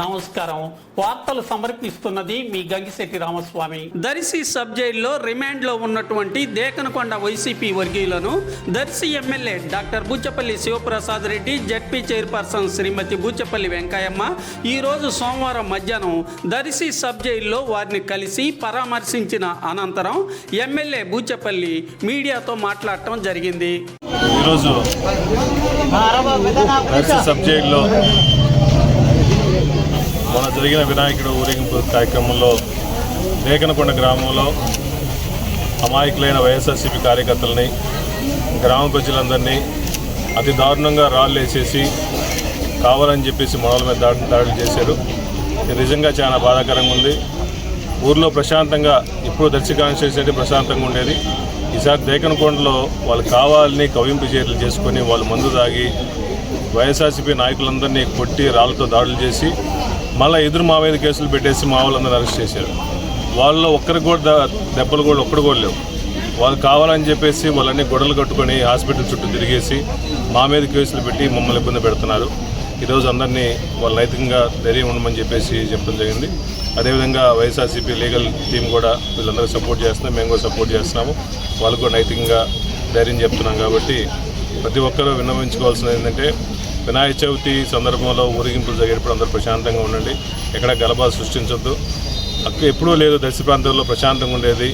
నమస్కారం. వార్తలు సమర్పిస్తున్నది మీ గంగిశెట్టి రామస్వామి. దర్శి సబ్ జైల్లో రిమాండ్లో ఉన్నటువంటి Dekanakonda YCP వర్గీయులను Darshi MLA doctor Buchepalli Sivaprasad Reddy ZP chairperson Shrimati Buchepalli Venkayamma ఈ రోజు సోమవారం మధ్యాహ్నం దర్శి సబ్ జైల్లో వారిని కలిసి పరామర్శించిన అనంతరం ఎమ్మెల్యే బూచపల్లి మీడియాతో మాట్లాడటం జరిగింది. ఈరోజు దర్శి సబ్ జైల్లో మొన్న జరిగిన వినాయకుడు ఊరేగింపు కార్యక్రమంలో లేఖనకొండ గ్రామంలో అమాయకులైన వైఎస్ఆర్సీపీ కార్యకర్తలని గ్రామ ప్రజలందరినీ అతి దారుణంగా రాళ్ళు వేసేసి కావాలని చెప్పేసి మొదల మీద దాడి దాడులు చేశారు. ఇది నిజంగా చాలా బాధాకరంగా ఉంది. ఊర్లో ప్రశాంతంగా ఇప్పుడు దర్శి కాన్స్టిట్యూన్సీ అంటే ప్రశాంతంగా ఉండేది. ఈసారి దేకనకొండలో వాళ్ళు కావాలని కవింపు చర్యలు చేసుకొని వాళ్ళు మందు తాగి వైఎస్ఆర్సీపీ నాయకులందరినీ కొట్టి రాళ్ళతో దాడులు చేసి మళ్ళీ ఎదురు మా మీద కేసులు పెట్టేసి మా వాళ్ళందరూ అరెస్ట్ చేశారు. వాళ్ళలో ఒక్కరికి కూడా ద- దెబ్బలు కూడా ఒక్కడు కూడా లేవు. వాళ్ళు కావాలని చెప్పేసి వాళ్ళని గొడవలు కట్టుకొని హాస్పిటల్ చుట్టూ తిరిగేసి మా మీద కేసులు పెట్టి మమ్మల్ని ఇబ్బంది పెడుతున్నారు. ఈరోజు అందరినీ వాళ్ళు నైతికంగా ధైర్యం ఉండమని చెప్పేసి చెప్పడం జరిగింది. అదేవిధంగా వైఎస్ఆర్సీపీ లీగల్ టీం కూడా వీళ్ళందరూ సపోర్ట్ చేస్తున్నాం. మేము కూడా సపోర్ట్ చేస్తున్నాము. వాళ్ళు కూడా నైతికంగా ధైర్యం చెప్తున్నాం కాబట్టి ప్రతి ఒక్కరూ విన్నవించుకోవాల్సింది ఏంటంటే వినాయక చవితి సందర్భంలో ఊరేగింపులు జరిగేటప్పుడు అందరూ ప్రశాంతంగా ఉండండి. ఎక్కడ గలభా సృష్టించొద్దు. అక్కడ ఎప్పుడూ లేదు దర్శి ప్రాంతంలో ప్రశాంతంగా ఉండేది.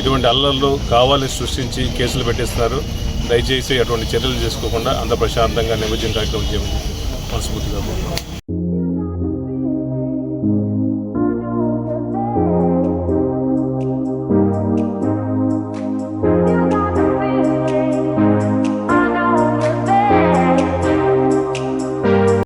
ఇటువంటి అల్లర్లు కావాలని సృష్టించి కేసులు పెట్టేస్తున్నారు. దయచేసి అటువంటి చర్యలు చేసుకోకుండా అంత ప్రశాంతంగా నిమజ్జనం కార్యక్రమం చేయమని మనస్ఫూర్తిగా